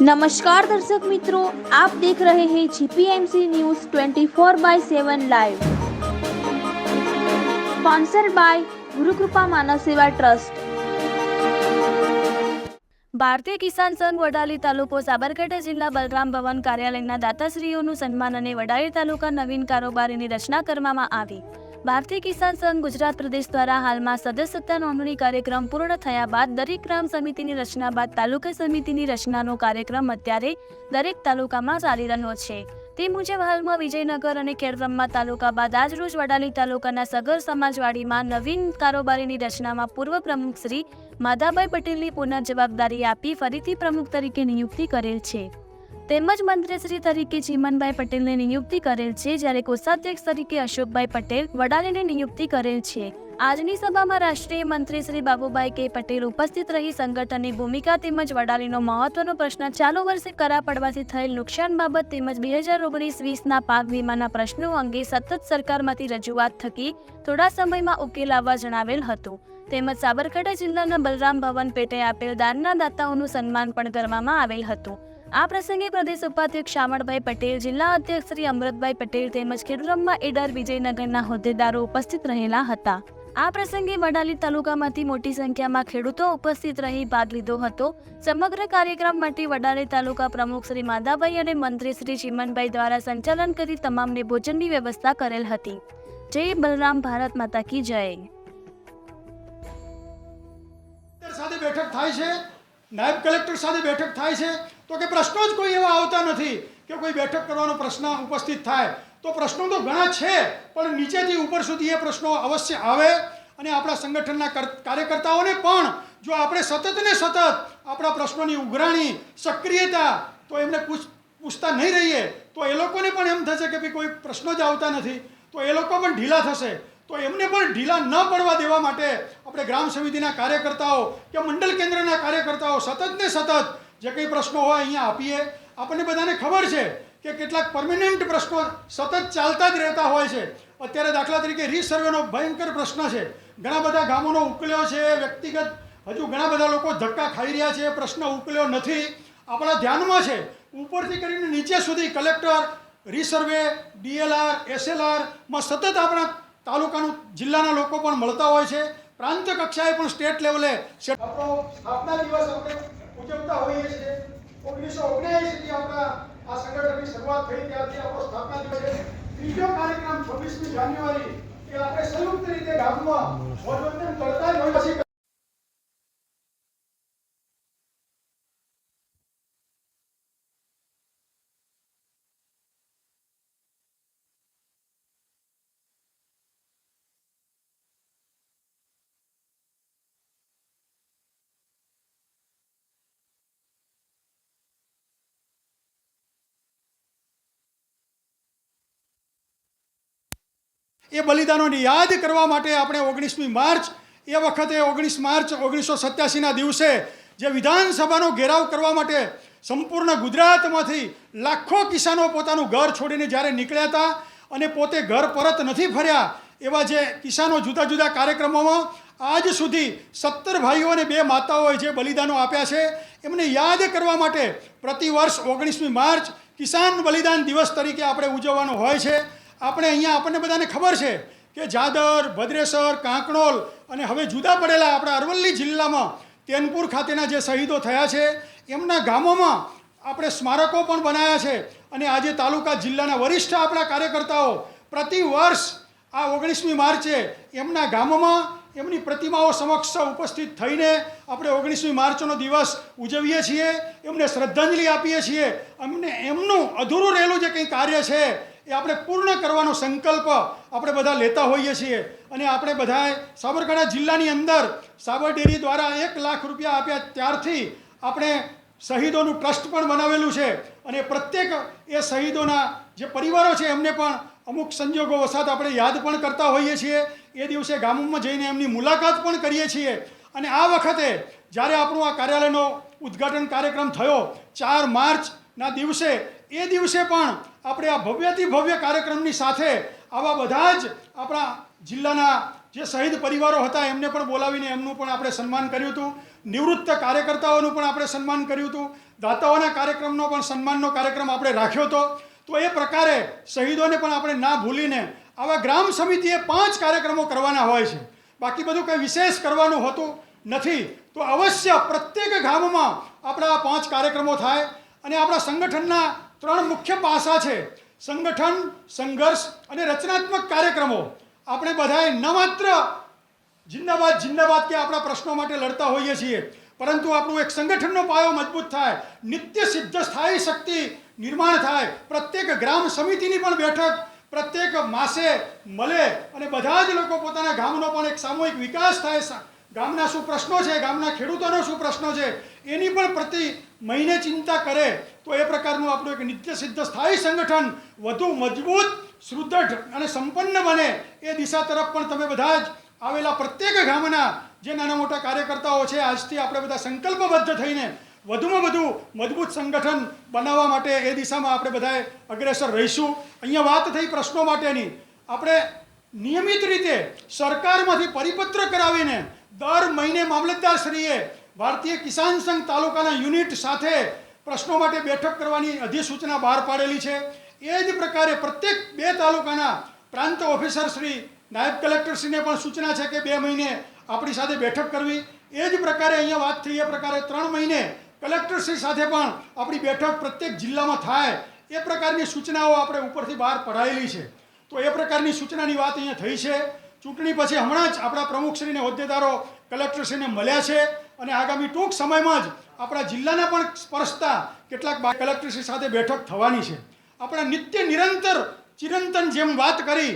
નમસ્કાર દર્શક મિત્રો આપ દેખ રહે હૈ GPMC news 24 by 7 live sponsor by Gurukrupa Manav Seva trust ભારતીય કિસાન સંઘ વડાલી તાલુકો સાબરકાંઠા જિલ્લા બલરામ ભવન કાર્યાલયના દાતાશ્રીઓનું સન્માન અને વડાલી તાલુકા નવીન કારોબારીની રચના કરવામાં આવી. ભારતીય કિસાન સંઘ ગુજરાત પ્રદેશ દ્વારા હાલમાં સદસ્યતા નોંધણી કાર્યક્રમ પૂર્ણ થયા બાદ દરેક ગ્રામ સમિતિની રચના બાદ તાલુકા સમિતિની રચનાનો કાર્યક્રમ અત્યારે દરેક તાલુકામાં ચાલી રહ્યો છે. તે મુજબ હાલમાં વિજયનગર અને ખેડબ્રહ્મા તાલુકા બાદ આજરોજ વડાલી તાલુકાના સગર સમાજવાડીમાં નવીન કારોબારીની રચનામાં પૂર્વ પ્રમુખ શ્રી માધાભાઈ પટેલની પુનઃ જવાબદારી આપી ફરીથી પ્રમુખ તરીકે નિયુક્તિ કરેલ છે. તેમજ મંત્રીશ્રી તરીકે ચીમનભાઈ પટેલને નિયુક્તિ કરેલ છે, જ્યારે કોષાધ્યક્ષ તરીકે અશોકભાઈ પટેલ વડાલીને નિયુક્તિ કરેલ છે. આજની સભામાં રાષ્ટ્રીય મંત્રી શ્રી બાબુભાઈ કે પટેલ ઉપસ્થિત રહી સંગઠનની ભૂમિકા તેમજ વડાલીનો મહત્વનો પ્રશ્ન ચાલુ વર્ષે કરા પડવાથી થયેલ નુકસાન બાબત તેમજ બે હજાર ઓગણીસ વીસના પાક વીમાના પ્રશ્નો અંગે સતત સરકારમાંથી રજૂઆત થકી થોડા સમયમાં ઉકેલ આવવા જણાવેલ હતું. તેમજ સાબરકાંઠા જિલ્લાના બલરામ ભવન પેટે આપેલ દાનના દાતાઓનું સન્માન પણ કરવામાં આવેલ હતું. આ પ્રસંગે પ્રદેશ ઉપાધ્યક્ષ શામળભાઈ પટેલ, જિલ્લા અધ્યક્ષ શ્રી અમૃતભાઈ પટેલ તેમજ ખેડબ્રહ્મા એડર વિજયનગરના હોદ્દેદારો ઉપસ્થિત રહેલા હતા. આ પ્રસંગે વડાલી તાલુકામાંથી મોટી સંખ્યામાં ખેડૂતો ઉપસ્થિત રહી ભાગ લીધો હતો. સમગ્ર કાર્યક્રમ માટે વડાલી તાલુકા પ્રમુખ શ્રી માધાભાઈ અને મંત્રી શ્રી ચીમનભાઈ દ્વારા સંચાલન કરી તમામને ભોજનની વ્યવસ્થા કરેલ હતી. જય બલરામ, ભારત માતા કી જય. સાથે બેઠક થાય છે. નાયબ કલેક્ટર સાથે બેઠક થાય છે. તો કે પ્રશ્નો જ કોઈ એવા આવતા નથી કે કોઈ બેઠક કરવાનો પ્રશ્ન ઉપસ્થિત થાય. તો પ્રશ્નો તો ઘણા છે, પણ નીચેથી ઉપર સુધી એ પ્રશ્નો અવશ્ય આવે. અને આપણા સંગઠનના કાર્યકર્તાઓને પણ જો આપણે સતત ને સતત આપણા પ્રશ્નોની ઉઘરાણી, સક્રિયતા, તો એમને પૂછ, પૂછતા નહીં રહીએ, તો એ લોકોને પણ એમ થશે કે ભાઈ કોઈ પ્રશ્નો જ આવતા નથી. તો એ લોકો પણ ઢીલા થશે. તો એમને પણ ઢીલા ન પડવા દેવા માટે આપણે ગ્રામ સમિતિના કાર્યકર્તાઓ કે મંડળ કેન્દ્રના કાર્યકર્તાઓ સતત ને સતત જે કંઈ પ્રશ્નો હોય અહીંયા આપીએ. આપણને બધાને ખબર છે કે કેટલાક પરમિનન્ટ પ્રશ્નો સતત ચાલતા જ રહેતા હોય છે. અત્યારે દાખલા તરીકે રીસર્વેનો ભયંકર પ્રશ્ન છે. ઘણા બધા ગામોનો ઉકલ્યો છે, વ્યક્તિગત હજુ ઘણા બધા લોકો ધક્કા ખાઈ રહ્યા છે, પ્રશ્ન ઉકલ્યો નથી. આપણા ધ્યાનમાં છે, ઉપરથી કરીને નીચે સુધી કલેક્ટર રીસર્વે ડીએલઆર એસએલઆરમાં સતત આપણા તાલુકાનું, જિલ્લાના લોકો પણ મળતા હોય છે. પ્રાંત કક્ષાએ પણ સ્ટેટ લેવલે આપણો સ્થાપના દિવસ આપણે ઉજવતા હોઈએ છીએ ઓગણીસો ઓગણએંશીથી આપણા આ સંગઠનની શરૂઆત થઈ, ત્યારથી આપણો સ્થાપના દિવસ છે. ત્રીજો કાર્યક્રમ છવ્વીસમી જાન્યુઆરી કે આપણે સંયુક્ત રીતે ગામમાં મનોરંજન કરતા જ હોય એ બલિદાનોને યાદ કરવા માટે આપણે ઓગણીસમી માર્ચ, એ વખતે ઓગણીસ માર્ચ ઓગણીસો સત્યાસીના દિવસે જે વિધાનસભાનો ઘેરાવ કરવા માટે સંપૂર્ણ ગુજરાતમાંથી લાખો કિસાનો પોતાનું ઘર છોડીને જ્યારે નીકળ્યા હતા અને પોતે ઘર પરત નથી ફર્યા એવા જે કિસાનો જુદા જુદા કાર્યક્રમોમાં આજ સુધી સત્તર ભાઈઓ અને બે માતાઓએ જે બલિદાનો આપ્યા છે, એમને યાદ કરવા માટે પ્રતિ વર્ષ ઓગણીસમી માર્ચ કિસાન બલિદાન દિવસ તરીકે આપણે ઉજવવાનો હોય છે. આપણે અહીંયા આપણને બધાને ખબર છે કે જાદર, ભદ્રેસર, કાંકણોલ અને હવે જુદા પડેલા આપણા અરવલ્લી જિલ્લામાં તેનપુર ખાતેના જે શહીદો થયા છે, એમના ગામોમાં આપણે સ્મારકો પણ બનાવ્યા છે અને આજે તાલુકા જિલ્લાના વરિષ્ઠ આપણા કાર્યકર્તાઓ પ્રતિ વર્ષ આ ઓગણીસમી માર્ચે એમના ગામોમાં એમની પ્રતિમાઓ સમક્ષ ઉપસ્થિત થઈને આપણે ઓગણીસમી માર્ચનો દિવસ ઉજવીએ છીએ, એમને શ્રદ્ધાંજલિ આપીએ છીએ. અમને એમનું અધૂરું રહેલું જે કંઈ કાર્ય છે એ આપણે પૂર્ણ કરવાનો સંકલ્પ આપણે બધા લેતા હોઈએ છીએ. અને આપણે બધાએ સાબરકાંઠા જિલ્લાની અંદર સાબર ડેરી દ્વારા એક લાખ રૂપિયા આપ્યા ત્યારથી આપણે શહીદોનું ટ્રસ્ટ પણ બનાવેલું છે. અને પ્રત્યેક એ શહીદોના જે પરિવારો છે એમને પણ અમુક સંજોગો વસાત આપણે યાદ પણ કરતા હોઈએ છીએ. એ દિવસે ગામોમાં જઈને એમની મુલાકાત પણ કરીએ છીએ. અને આ વખતે જ્યારે આપણું આ કાર્યાલયનો ઉદ્ઘાટન કાર્યક્રમ થયો, ચાર માર્ચના દિવસે એ દિવસે પણ આપણે આ ભવ્યથી ભવ્ય કાર્યક્રમની સાથે આવા બધા જ આપણા જિલ્લાના જે શહીદ પરિવારો હતા, એમને પણ બોલાવીને એમનું પણ આપણે સન્માન કર્યું હતું. નિવૃત્ત કાર્યકર્તાઓનું પણ આપણે સન્માન કર્યું હતું. દાતાઓના કાર્યક્રમનો પણ સન્માનનો કાર્યક્રમ આપણે રાખ્યો હતો. તો એ પ્રકારે શહીદોને પણ આપણે ના ભૂલીને આવા ગ્રામ સમિતિએ પાંચ કાર્યક્રમો કરવાના હોય છે. બાકી બધું કંઈ વિશેષ કરવાનું હોતું નથી. તો અવશ્ય પ્રત્યેક ગામમાં આપણા પાંચ કાર્યક્રમો થાય અને આપણા સંગઠનના ત્રણ મુખ્ય પાસા છે. સંગઠન, સંઘર્ષ અને રચનાત્મક કાર્યક્રમો. આપણે બધાએ ન માત્ર જિંદાબાદ જિંદાબાદ કે આપણા પ્રશ્નો માટે લડતા હોઈએ છીએ, પરંતુ આપણું એક સંગઠનનો પાયો મજબૂત થાય, નિત્ય સિદ્ધ સ્થાયી શક્તિ નિર્માણ થાય. પ્રત્યેક ગ્રામ સમિતિની પણ બેઠક, પ્રત્યેક માસે મળે અને બધા જ લોકો પોતાના ગામનો પણ એક સામૂહિક વિકાસ થાય ગામના શું પ્રશ્નો છે? ગામના ખેડૂતોનો શું પ્રશ્નો છે? એની પણ પ્રતિ મહિને ચિંતા કરે તો એ પ્રકારનું આપણું એક નિત્ય સિદ્ધ સ્થાયી સંગઠન વધુ મજબૂત, સુદૃઢ અને સંપન્ન બને એ દિશા તરફ પણ તમે બધા જ આવેલા પ્રત્યેક ગામના જે નાના મોટા કાર્યકર્તાઓ છે, આજથી આપણે બધા સંકલ્પબદ્ધ થઈને વધુમાં વધુ મજબૂત સંગઠન બનાવવા માટે એ દિશામાં આપણે બધાએ અગ્રેસર રહીશું. અહીંયા વાત થઈ પ્રશ્નો માટેની. આપણે નિયમિત રીતે સરકારમાંથી પરિપત્ર કરાવીને દર મહિને મામલતદારશ્રીએ ભારતીય કિસાન સંઘ તાલુકાના યુનિટ સાથે પ્રશ્નો માટે બેઠક કરવાની અધિસૂચના બહાર પાડેલી છે. એ જ પ્રકારે પ્રત્યેક બે તાલુકાના પ્રાંત ઓફિસર શ્રી, નાયબ કલેક્ટરશ્રીને પણ સૂચના છે કે બે મહિને આપણી સાથે બેઠક કરવી. એ જ પ્રકારે અહીંયા વાત થઈ, એ પ્રકારે ત્રણ મહિને કલેક્ટરશ્રી સાથે પણ આપણી બેઠક પ્રત્યેક જિલ્લામાં થાય. એ પ્રકારની સૂચનાઓ આપણે ઉપરથી બહાર પડાયેલી છે. તો એ પ્રકારની સૂચનાની વાત અહીંયા થઈ છે. ચૂંટણી પછી હમણાં જ આપણા પ્રમુખશ્રીને હોદ્દેદારો કલેક્ટરશ્રીને મળ્યા છે અને આગામી ટૂંક સમયમાં જ આપણા જિલ્લાના પણ સ્પર્શતા કેટલાક બા- કલેક્ટરશ્રી સાથે બેઠક થવાની છે આપણા નિત્ય નિરંતર ચિરંતન જેમ વાત કરી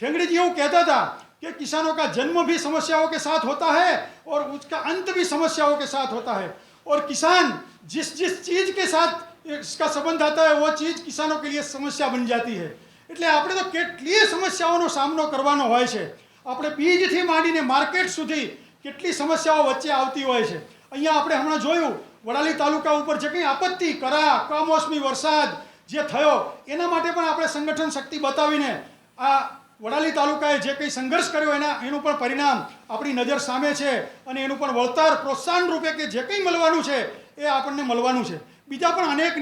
ठेंगड़ी जी એવું કહેતા હતા कि किसानों का जन्म भी समस्याओं के साथ होता है और उसका अंत भी समस्याओं के साथ होता है और किसान जिस जिस चीज के साथ इसका संबंध आता है वो चीज किसानों के लिए समस्या बन जाती है એટલે આપણે તો કેટલીય સમસ્યાઓનો સામનો કરવાનો હોય છે. આપણે બીજથી માંડીને માર્કેટ સુધી કેટલી સમસ્યાઓ વચ્ચે આવતી હોય છે. અહીંયા આપણે હમણાં જોયું, વડાલી તાલુકા ઉપર જે કંઈ આપત્તિ, કરા, કમોસમી વરસાદ જે થયો, એના માટે પણ આપણે સંગઠન શક્તિ બતાવીને આ વડાલી તાલુકાએ જે કંઈ સંઘર્ષ કર્યો એના, એનું પણ પરિણામ આપણી નજર સામે છે અને એનું પણ વળતર પ્રોત્સાહન રૂપે કે જે કંઈ મળવાનું છે, એ આપણને મળવાનું છે. બીજા પણ અનેક